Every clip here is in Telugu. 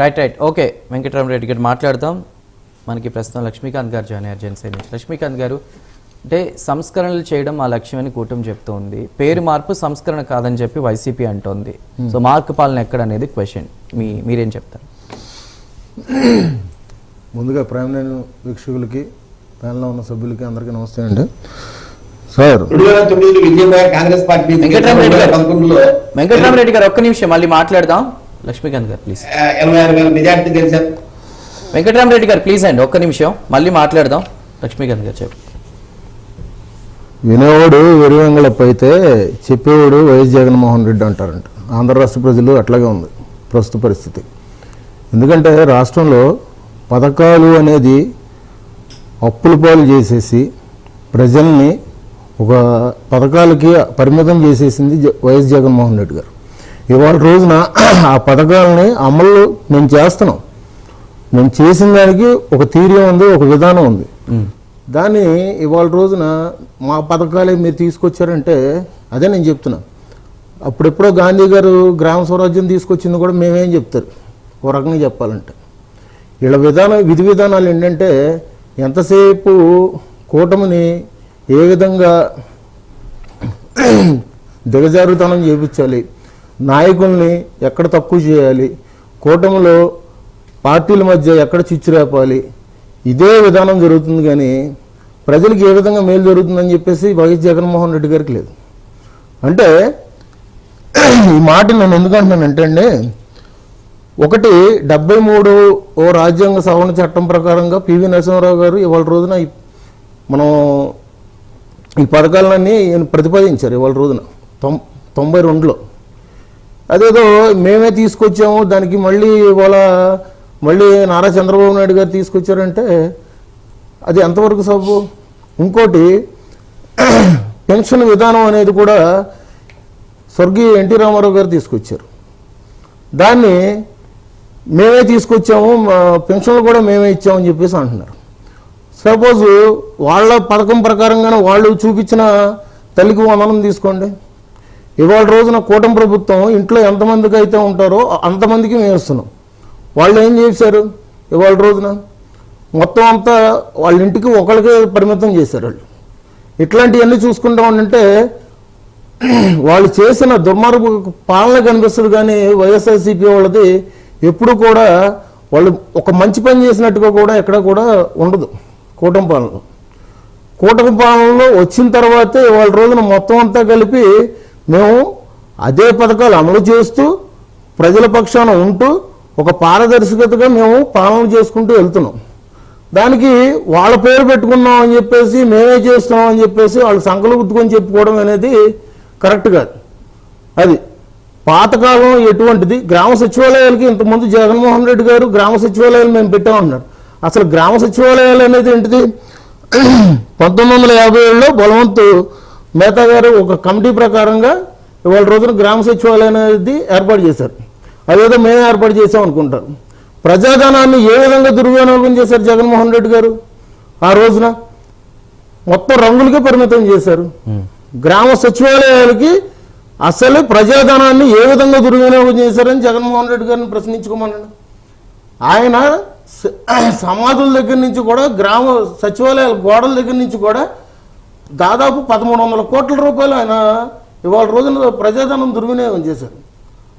రైట్ రైట్ ఓకే వెంకటరామరెడ్డి గారు మాట్లాడదాం. మనకి ప్రస్తుతం లక్ష్మీకాంత్ గారు జాయిన్ అయ్యారు జనసేన నుంచి లక్ష్మీకాంత్ గారు. అంటే సంస్కరణలు చేయడం మా లక్ష్యమని కూటమి చెప్తోంది. పేరు మార్పు సంస్కరణ కాదని చెప్పి వైసీపీ అంటోంది. సో మార్కు పాలన ఎక్కడ అనేది క్వశ్చన్ మీ మీరేం చెప్తారు? ముందుగా ప్రైమ్ నైన్ వీక్షకులకి ప్యానల్లో ఉన్న సభ్యులకి అందరికీ నమస్తే అండి. సార్. కాంగ్రెస్ పార్టీ వెంకటరామరెడ్డి గారు ఒక్క నిమిషం మళ్ళీ మాట్లాడదాం. లక్ష్మీకాంత్ గారు ప్లీజ్ ఎనభై ఆరు వేల మెజార్టీ గెలిచారు వెంకటరామరెడ్డి గారు ప్లీజ్ అండి ఒక్క నిమిషం. మళ్ళీ మాట్లాడదాం. లక్ష్మీకాంత్ గారు చెప్పు వినేవాడు వెరువెంగళప్ప అయితే చెప్పేవాడు వైఎస్ జగన్మోహన్ రెడ్డి అంటారంట. ఆంధ్ర రాష్ట్ర ప్రజలు అట్లాగే ఉంది ప్రస్తుత పరిస్థితి. ఎందుకంటే రాష్ట్రంలో పథకాలు అనేది అప్పుల పాలు చేసేసి ప్రజల్ని ఒక పథకాలకి పరిమితం చేసేసింది వైఎస్ జగన్మోహన్ రెడ్డి గారు. ఇవాళ రోజున ఆ పథకాలని అమలు మేము చేస్తున్నాం. మేము చేసిన దానికి ఒక తీర్యం ఉంది ఒక విధానం ఉంది. దాన్ని ఇవాళ రోజున మా పథకాలే మీరు తీసుకొచ్చారంటే అదే నేను చెప్తున్నా. అప్పుడెప్పుడో గాంధీ గారు గ్రామ స్వరాజ్యం తీసుకొచ్చింది కూడా మేమేం చెప్తారు? ఓ రకంగా చెప్పాలంటే. వీళ్ళ విధానం విధి విధానాలు ఏంటంటే ఎంతసేపు కూటమిని ఏ విధంగా దిగజారుతనం చేపించాలి నాయకుల్ని ఎక్కడ తక్కువ చేయాలి? కూటమిలో పార్టీల మధ్య ఎక్కడ చిచ్చురేపాలి ఇదే విధానం జరుగుతుంది కానీ ప్రజలకు ఏ విధంగా మేలు జరుగుతుందని చెప్పేసి వైఎస్ జగన్మోహన్ రెడ్డి గారికి లేదు. అంటే ఈ మాట నేను ఎందుకు అంటున్నానంటే అండి ఒకటి డెబ్బై మూడు ఓ రాజ్యాంగ సవరణ చట్టం ప్రకారంగా పివి నరసింహారావు గారు ఇవాళ రోజున మనం ఈ పథకాలన్నీ ప్రతిపాదించారు ఇవాళ రోజున తొం తొంభై రెండులో. అదేదో మేమే తీసుకొచ్చాము దానికి మళ్ళీ ఇవాళ మళ్ళీ నారా చంద్రబాబు నాయుడు గారు తీసుకొచ్చారంటే అది ఎంతవరకు సబ్బు? ఇంకోటి పెన్షన్ విధానం అనేది కూడా స్వర్గీయ ఎన్టీ రామారావు గారు తీసుకొచ్చారు. దాన్ని మేమే తీసుకొచ్చాము మా పెన్షన్లు కూడా మేమే ఇచ్చామని చెప్పేసి అంటున్నారు. సపోజ్ వాళ్ళ పథకం ప్రకారంగానే వాళ్ళు చూపించిన తల్లికి వందనం తీసుకోండి. ఇవాళ రోజున కూటమి ప్రభుత్వం ఇంట్లో ఎంతమందికి అయితే ఉంటారో అంతమందికి మేము ఇస్తున్నాం. వాళ్ళు ఏం చేశారు ఇవాళ రోజున? మొత్తం అంతా వాళ్ళ ఇంటికి ఒకరికే పరిమితం చేశారు వాళ్ళు. ఇట్లాంటివన్నీ చూసుకుంటా ఉంటే వాళ్ళు చేసిన దుర్మార్గ పాలన కనిపిస్తుంది కానీ వైఎస్ఆర్సీపీ వాళ్ళది ఎప్పుడు కూడా వాళ్ళు ఒక మంచి పని చేసినట్టుగా కూడా ఎక్కడ కూడా ఉండదు కూటమి పాలనలో. కూటమి పాలనలో వచ్చిన తర్వాతే వాళ్ళ రోజున మొత్తం అంతా కలిపి మేము అదే పథకాలు అమలు చేస్తూ ప్రజల పక్షాన ఉంటూ ఒక పారదర్శకతగా మేము పాలన చేసుకుంటూ వెళ్తున్నాం. దానికి వాళ్ళ పేరు పెట్టుకున్నాం అని చెప్పేసి మేమే చేస్తున్నాం అని చెప్పేసి వాళ్ళు సంకలు గుర్తుకొని చెప్పుకోవడం అనేది కరెక్ట్ కాదు. అది పాతకాలం ఎటువంటిది? గ్రామ సచివాలయాలకి ఇంతకుముందు జగన్మోహన్ రెడ్డి గారు గ్రామ సచివాలయాలు మేము పెట్టామన్నారు. అసలు గ్రామ సచివాలయాలు అనేది ఏంటిది? పంతొమ్మిది వందల యాభై ఏడులో బలవంతు మేతా గారు ఒక కమిటీ ప్రకారంగా ఇవాళ రోజున గ్రామ సచివాలయం అనేది ఏర్పాటు చేశారు. అదేదో మేమే ఏర్పాటు చేసాం అనుకుంటారు. ప్రజాధనాన్ని ఏ విధంగా దుర్వినియోగం చేశారు జగన్మోహన్ రెడ్డి గారు? ఆ రోజున మొత్తం రంగులకే పరిమితం చేశారు. గ్రామ సచివాలయాలకి అసలు ప్రజాధనాన్ని ఏ విధంగా దుర్వినియోగం చేశారని జగన్మోహన్ రెడ్డి గారిని ప్రశ్నించుకోమన్నాడు ఆయన సమాధుల దగ్గర నుంచి కూడా గ్రామ సచివాలయాల గోడల దగ్గర నుంచి కూడా దాదాపు పదమూడు వందల కోట్ల రూపాయలు ఆయన ఇవాళ రోజున ప్రజాధనం దుర్వినియోగం చేశారు.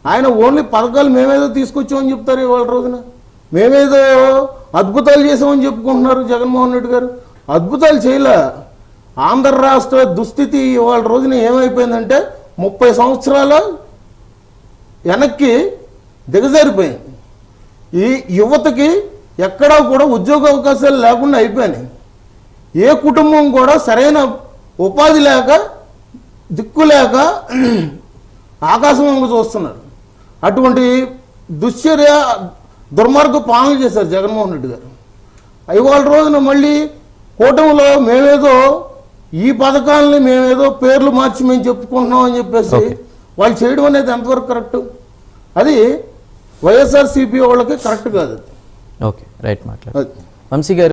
ఆయన ఓన్లీ పథకాలు మేమేదో తీసుకొచ్చామని చెప్తారు ఇవాళ రోజున. మేమేదో అద్భుతాలు చేసామని చెప్పుకుంటున్నారు జగన్మోహన్ రెడ్డి గారు. అద్భుతాలు చేయలే. ఆంధ్ర రాష్ట్ర దుస్థితి ఇవాళ రోజున ఏమైపోయిందంటే ముప్పై సంవత్సరాల వెనక్కి దిగజారిపోయింది. ఈ యువతకి ఎక్కడా కూడా ఉద్యోగ అవకాశాలు లేకుండా అయిపోయినాయి. ఏ కుటుంబం కూడా సరైన ఉపాధి లేక దిక్కు లేక ఆకాశం వంక చూస్తున్నారు. అటువంటి దుశ్చర్య దుర్మార్గ పాలన చేశారు జగన్మోహన్ రెడ్డి గారు. ఇవాళ రోజున మళ్ళీ కూటమిలో మేమేదో ఈ పథకాలని మేమేదో పేర్లు మార్చి మేము చెప్పుకుంటున్నాం అని చెప్పేసి. వాళ్ళు చేయడం అనేది ఎంతవరకు కరెక్ట్? అది వైఎస్ఆర్సీపీ వాళ్ళకి కరెక్ట్ కాదు. ఓకే రైట్ మాట్లాడు. వంశీ గారు